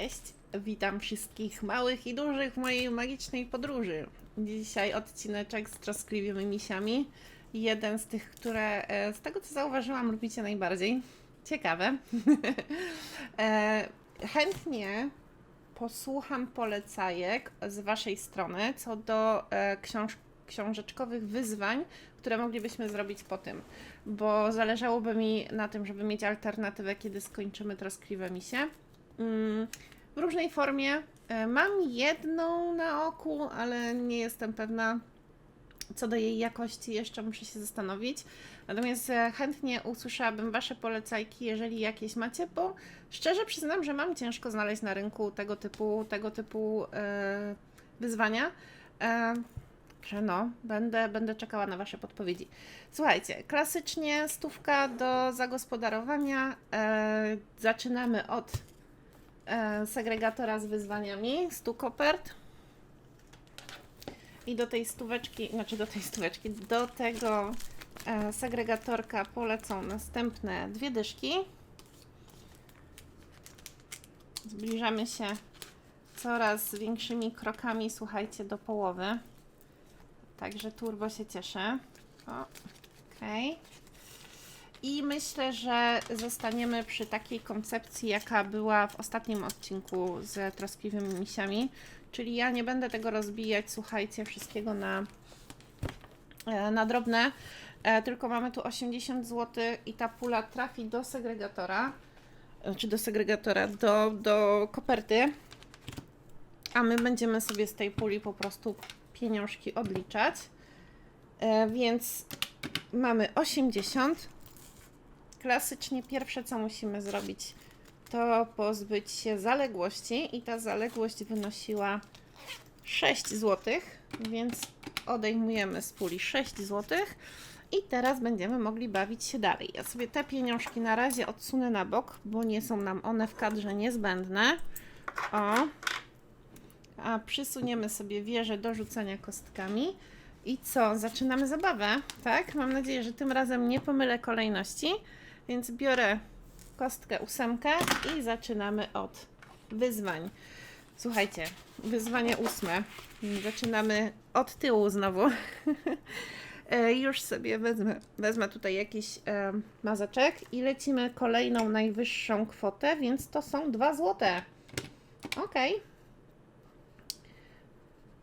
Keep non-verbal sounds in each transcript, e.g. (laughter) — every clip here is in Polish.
Cześć, witam wszystkich małych i dużych w mojej magicznej podróży. Dzisiaj odcineczek z troskliwymi misiami. Jeden z tych, które e, z tego co zauważyłam lubicie najbardziej. Ciekawe. (laughs) E, Chętnie posłucham polecajek z Waszej strony co do e, książ książeczkowych wyzwań, które moglibyśmy zrobić po tym, bo zależałoby mi na tym, żeby mieć alternatywę, kiedy skończymy troskliwe misie. Mm, w różnej formie. E, Mam jedną na oku, ale nie jestem pewna co do jej jakości, jeszcze muszę się zastanowić. Natomiast e, chętnie usłyszałabym Wasze polecajki, jeżeli jakieś macie, bo szczerze przyznam, że mam ciężko znaleźć na rynku tego typu, tego typu e, wyzwania. Że no, będę, będę czekała na Wasze podpowiedzi. Słuchajcie, klasycznie stówka do zagospodarowania. E, zaczynamy od segregatora z wyzwaniami, 100 kopert. I do tej stóweczki, znaczy do tej stóweczki, do tego e, segregatorka polecą następne dwie dyszki. Zbliżamy się coraz większymi krokami, słuchajcie, do połowy. Także turbo się cieszę. O, okej. I myślę, że zostaniemy przy takiej koncepcji, jaka była w ostatnim odcinku z troskliwymi misiami. Czyli ja nie będę tego rozbijać, słuchajcie, wszystkiego na, e, na drobne, e, tylko mamy tu 80 zł i ta pula trafi do segregatora, e, czy do segregatora, do, do koperty, a my będziemy sobie z tej puli po prostu pieniążki odliczać. Więc mamy 80. Klasycznie pierwsze, co musimy zrobić, to pozbyć się zaległości i ta zaległość wynosiła 6 zł, więc odejmujemy z puli 6 zł i teraz będziemy mogli bawić się dalej. Ja sobie te pieniążki na razie odsunę na bok, bo nie są nam one w kadrze niezbędne. O. A przysuniemy sobie wieżę do rzucania kostkami. I co? Zaczynamy zabawę, tak? Mam nadzieję, że tym razem nie pomylę kolejności, więc biorę kostkę ósemkę i zaczynamy od wyzwań. Słuchajcie, wyzwanie ósme. Zaczynamy od tyłu znowu. (laughs) E, Już sobie wezmę, wezmę tutaj jakiś e, mazeczek i lecimy kolejną najwyższą kwotę, więc to są 2 złote. Okej.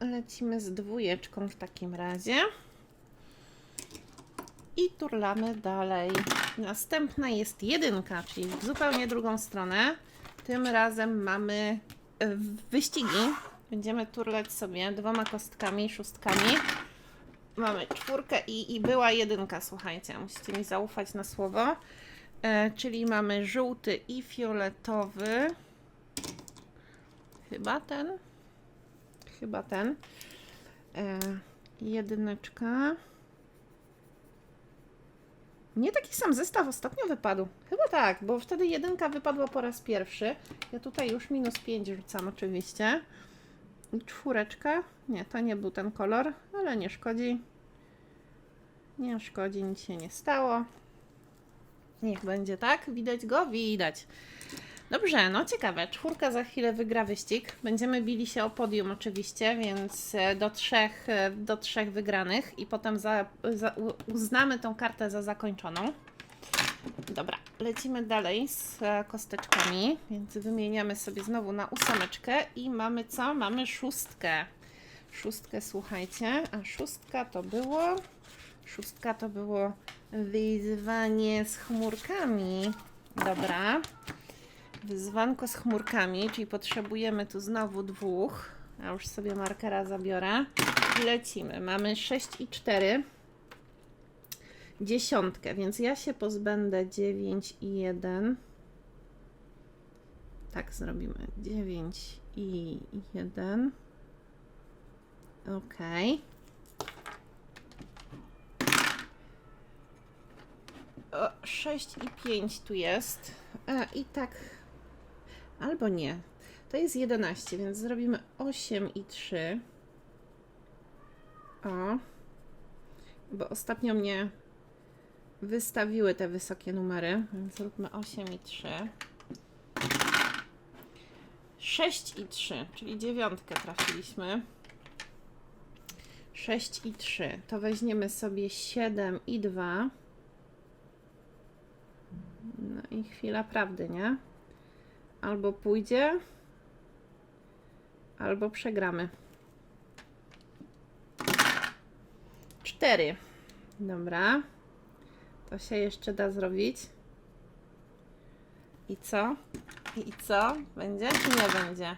Lecimy z dwójeczką w takim razie. I turlamy dalej. Następna jest jedynka, czyli w zupełnie drugą stronę. Tym razem mamy e, wyścigi. Będziemy turlać sobie dwoma kostkami, szóstkami. Mamy czwórkę i, i była jedynka, słuchajcie, musicie mi zaufać na słowo. E, czyli mamy żółty i fioletowy. Chyba ten. Chyba ten. E, jedyneczka. Nie taki sam zestaw ostatnio wypadł. Chyba tak, bo wtedy jedynka wypadła po raz pierwszy. Ja tutaj już minus 5 rzucam oczywiście. I czwóreczka. Nie, to nie był ten kolor, ale nie szkodzi. Nie szkodzi, nic się nie stało. Niech będzie tak. Widać go? Widać. Dobrze, no ciekawe. Czwórka za chwilę wygra wyścig. Będziemy bili się o podium oczywiście, więc e, do trzech, e, do trzech wygranych i potem za, za, uznamy tą kartę za zakończoną. Dobra, lecimy dalej z e, kosteczkami, więc wymieniamy sobie znowu na ósemeczkę i mamy co? Mamy szóstkę. Szóstkę, słuchajcie, a szóstka to było... Szóstka to było wyzwanie z chmurkami. Dobra. Wyzwanko z chmurkami, czyli potrzebujemy tu znowu dwóch. Ja już sobie markera zabiorę. Lecimy. Mamy 6 i 4. Dziesiątkę, więc ja się pozbędę 9 i 1. Tak zrobimy. 9 i 1. Ok. O, 6 i 5 tu jest. E, I tak. Albo nie. To jest 11, więc zrobimy 8 i 3. O. Bo ostatnio mnie wystawiły te wysokie numery, więc zróbmy 8 i 3. 6 i 3, czyli dziewiątkę trafiliśmy. 6 i 3. To weźmiemy sobie 7 i 2. No i chwila prawdy, nie? Albo pójdzie, albo przegramy. 4. Dobra. To się jeszcze da zrobić. I co? I co? Będzie czy nie będzie?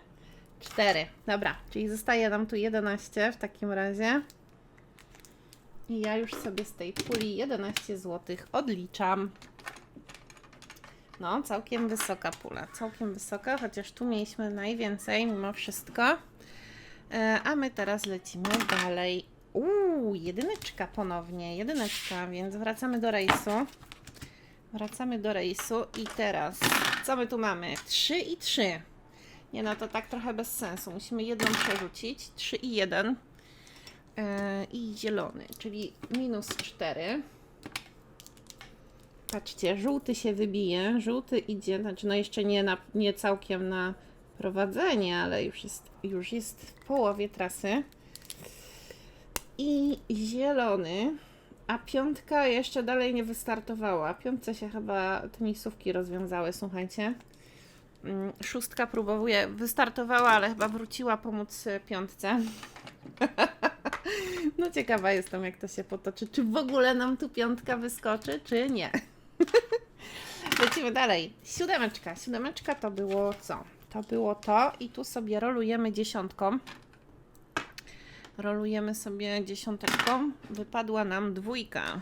4. Dobra, czyli zostaje nam tu 11 w takim razie. I ja już sobie z tej puli 11 zł odliczam. No, całkiem wysoka pula. Całkiem wysoka, chociaż tu mieliśmy najwięcej mimo wszystko. E, a my teraz lecimy dalej. Uuu, jedyneczka ponownie, jedyneczka, więc wracamy do rejsu. Wracamy do rejsu i teraz, co my tu mamy? 3 i 3. Nie no, to tak trochę bez sensu. Musimy jedną przerzucić. 3 i 1. Yy, I zielony, czyli minus 4. Patrzcie, żółty się wybije. Żółty idzie, znaczy no jeszcze nie, na, nie całkiem na prowadzenie, ale już jest, już jest w połowie trasy. I zielony, a piątka jeszcze dalej nie wystartowała. Piątce się chyba tenisówki rozwiązały, słuchajcie. Mm, Szóstka próbuje, wystartowała, ale chyba wróciła pomóc e, piątce. (laughs) No ciekawa jestem, jak to się potoczy. Czy w ogóle nam tu piątka wyskoczy, czy nie? (laughs) Lecimy dalej. Siódemeczka. Siódemeczka to było co? To było to i tu sobie rolujemy dziesiątką. Rolujemy sobie dziesiąteczką. Wypadła nam dwójka.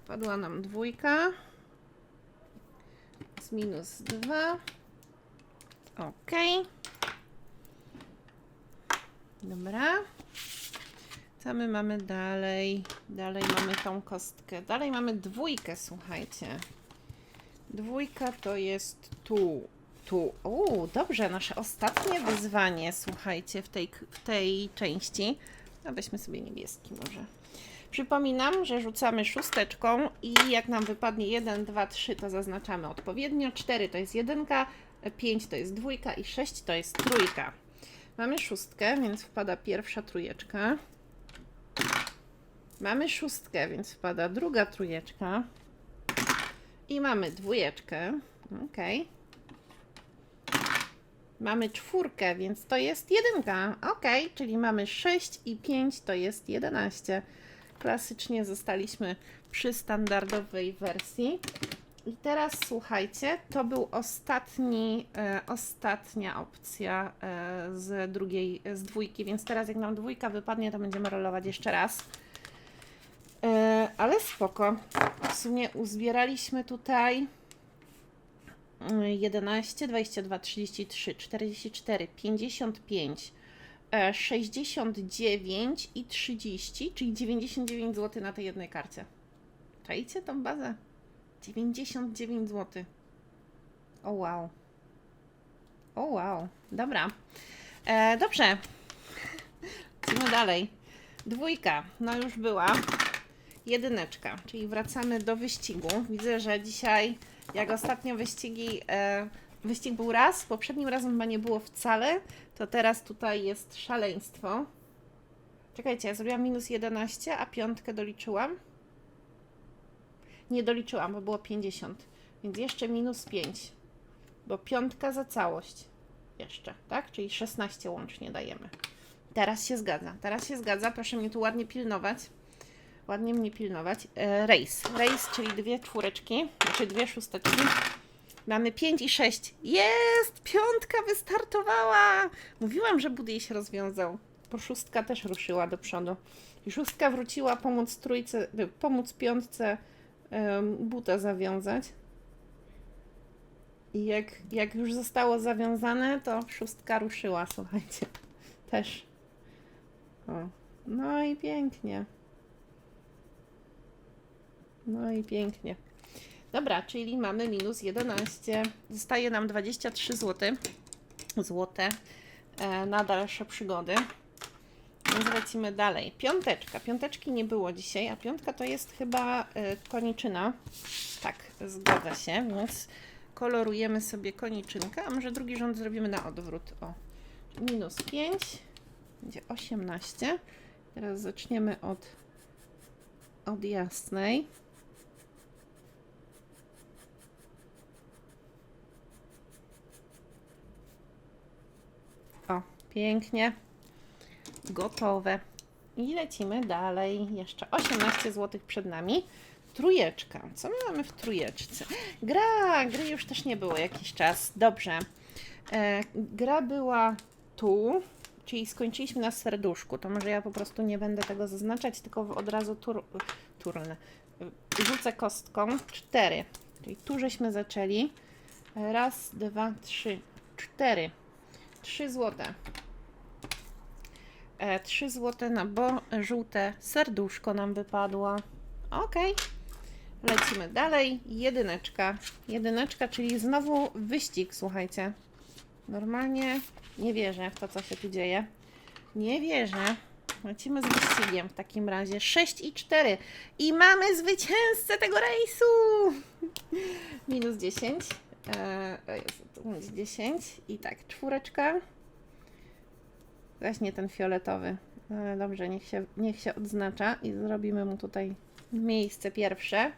Wypadła nam dwójka. Z minus dwa. Ok. Dobra. Co my mamy dalej? Dalej mamy tą kostkę. Dalej mamy dwójkę, słuchajcie. Dwójka to jest tu. Tu. O, dobrze, nasze ostatnie wyzwanie, słuchajcie, w tej, w tej części. A weźmy sobie niebieski może. Przypominam, że rzucamy szósteczką i jak nam wypadnie 1, 2, 3, to zaznaczamy odpowiednio. 4 to jest jedynka, 5 to jest dwójka i 6 to jest trójka. Mamy szóstkę, więc wpada pierwsza trójeczka. Mamy szóstkę, więc wpada druga trójeczka. I mamy dwójeczkę. Ok. Mamy czwórkę, więc to jest jedynka. Ok, czyli mamy 6 i 5 to jest 11. Klasycznie zostaliśmy przy standardowej wersji. I teraz słuchajcie, to był ostatni, e, ostatnia opcja e, z drugiej, z dwójki, więc teraz jak nam dwójka wypadnie, to będziemy rolować jeszcze raz. Ale spoko. W sumie uzbieraliśmy tutaj mm, 11, 22, 33, 44, 55, e, 69 i 30, czyli 99 zł na tej jednej karcie. Czajcie tą bazę? 99 zł. O wow. O wow. Dobra. E, dobrze. Idziemy dalej. Dwójka. No już była. Jedyneczka, czyli wracamy do wyścigu. Widzę, że dzisiaj, jak ostatnio wyścigi, e, wyścig był raz, poprzednim razem chyba nie było wcale, to teraz tutaj jest szaleństwo. Czekajcie, ja zrobiłam minus 11, a piątkę doliczyłam. Nie doliczyłam, bo było 50, więc jeszcze minus 5, bo piątka za całość jeszcze, tak? Czyli 16 łącznie dajemy. Teraz się zgadza, teraz się zgadza, proszę mnie tu ładnie pilnować ładnie mnie pilnować. E, rejs. Rejs, czyli dwie czwóreczki, znaczy dwie szósteczki. Mamy 5 i 6. Jest! Piątka wystartowała! Mówiłam, że Buddy się rozwiązał. Bo szóstka też ruszyła do przodu. I szóstka wróciła pomóc trójce, pomóc piątce buta zawiązać. I jak, jak już zostało zawiązane, to szóstka ruszyła, słuchajcie. Też. O. No i pięknie. No i pięknie. Dobra, czyli mamy minus 11. Zostaje nam 23 zł. Złote e, na dalsze przygody. Więc lecimy dalej. Piąteczka. Piąteczki nie było dzisiaj, a piątka to jest chyba e, koniczyna. Tak, zgadza się, więc kolorujemy sobie koniczynkę, a może drugi rząd zrobimy na odwrót. O, minus 5, będzie 18. Teraz zaczniemy od, od jasnej. O, pięknie. Gotowe. I lecimy dalej. Jeszcze 18 zł przed nami. Trójeczka. Co my mamy w trójeczce? Gra. Gry już też nie było jakiś czas. Dobrze. E, gra była tu, czyli skończyliśmy na serduszku. To może ja po prostu nie będę tego zaznaczać, tylko od razu tur, turnę. Rzucę kostką. Cztery. Czyli tu żeśmy zaczęli. Raz, dwa, trzy, cztery. Trzy złote. E, 3 złote na bo żółte serduszko nam wypadło. Ok. Lecimy dalej. Jedyneczka. Jedyneczka, czyli znowu wyścig, słuchajcie. Normalnie nie wierzę w to, co się tu dzieje. Nie wierzę. Lecimy z wyścigiem w takim razie. 6 i 4. I mamy zwycięzcę tego rejsu! (laughs) Minus 10. Będzie 10. I tak, czwóreczka. Właśnie ten fioletowy. Ale dobrze, niech się, niech się odznacza i zrobimy mu tutaj miejsce pierwsze.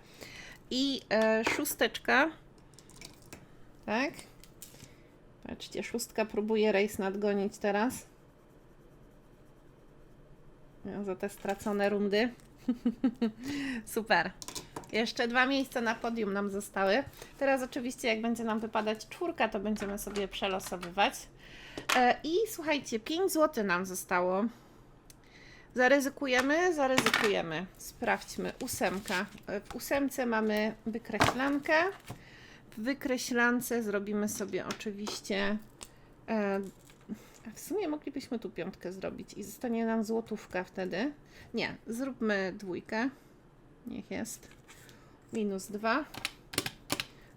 I e, szósteczka. Tak. Patrzcie, szóstka próbuje rejs nadgonić teraz. Za te stracone rundy. (laughs) Super. Jeszcze dwa miejsca na podium nam zostały. Teraz oczywiście jak będzie nam wypadać czwórka, to będziemy sobie przelosowywać. E, I słuchajcie, 5 zł nam zostało. Zaryzykujemy? Zaryzykujemy. Sprawdźmy. Ósemka. E, W ósemce mamy wykreślankę. W wykreślance zrobimy sobie oczywiście. E, w sumie moglibyśmy tu piątkę zrobić i zostanie nam złotówka wtedy. Nie, zróbmy dwójkę. Niech jest. Minus dwa.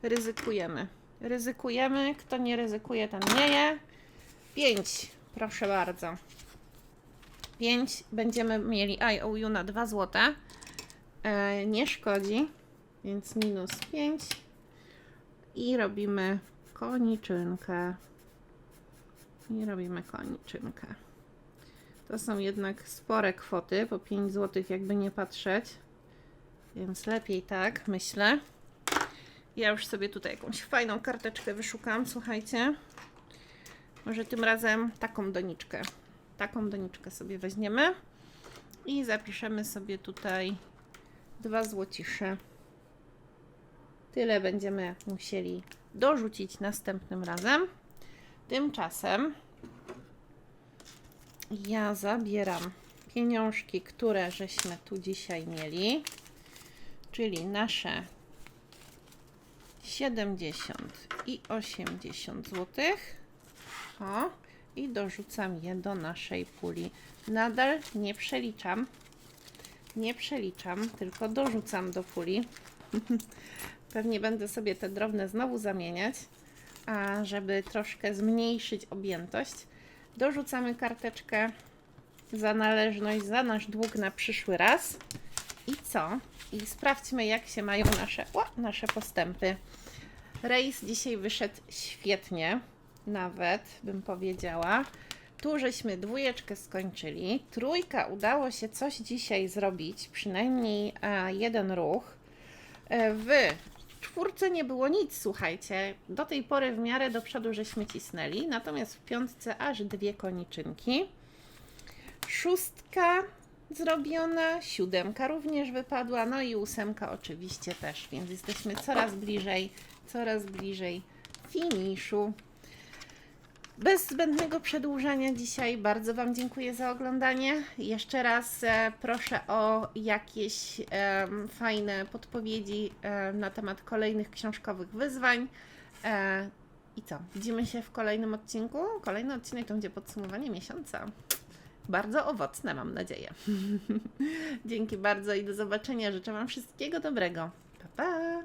Ryzykujemy. Ryzykujemy. Kto nie ryzykuje, ten nie je. 5, proszę bardzo. 5 będziemy mieli IOU na 2 zł. E, nie szkodzi, więc minus 5. I robimy koniczynkę. I robimy koniczynkę. To są jednak spore kwoty, po 5 zł, jakby nie patrzeć. Więc lepiej tak, myślę. Ja już sobie tutaj jakąś fajną karteczkę wyszukam, słuchajcie. Może tym razem taką doniczkę. Taką doniczkę sobie weźmiemy i zapiszemy sobie tutaj dwa złocisze. Tyle będziemy musieli dorzucić następnym razem. Tymczasem ja zabieram pieniążki, które żeśmy tu dzisiaj mieli, czyli nasze 70 i 80 złotych. O, i dorzucam je do naszej puli. Nadal nie przeliczam. Nie przeliczam, tylko dorzucam do puli. (laughs) Pewnie będę sobie te drobne znowu zamieniać, a żeby troszkę zmniejszyć objętość, dorzucamy karteczkę za należność, za nasz dług na przyszły raz. I co? I sprawdźmy, jak się mają nasze, o, nasze postępy. Rejs dzisiaj wyszedł świetnie nawet bym powiedziała. Tu żeśmy dwójeczkę skończyli. Trójka udało się coś dzisiaj zrobić, przynajmniej jeden ruch. E, W czwórce nie było nic, słuchajcie. Do tej pory w miarę do przodu żeśmy cisnęli, natomiast w piątce aż dwie koniczynki. Szóstka zrobiona, siódemka również wypadła, no i ósemka oczywiście też, więc jesteśmy coraz bliżej, coraz bliżej finiszu. Bez zbędnego przedłużania dzisiaj bardzo Wam dziękuję za oglądanie. Jeszcze raz e, proszę o jakieś em, fajne podpowiedzi e, na temat kolejnych książkowych wyzwań. E, I co? Widzimy się w kolejnym odcinku. Kolejny odcinek to będzie podsumowanie miesiąca. Bardzo owocne, mam nadzieję. (laughs) Dzięki bardzo i do zobaczenia. Życzę Wam wszystkiego dobrego. Pa, pa!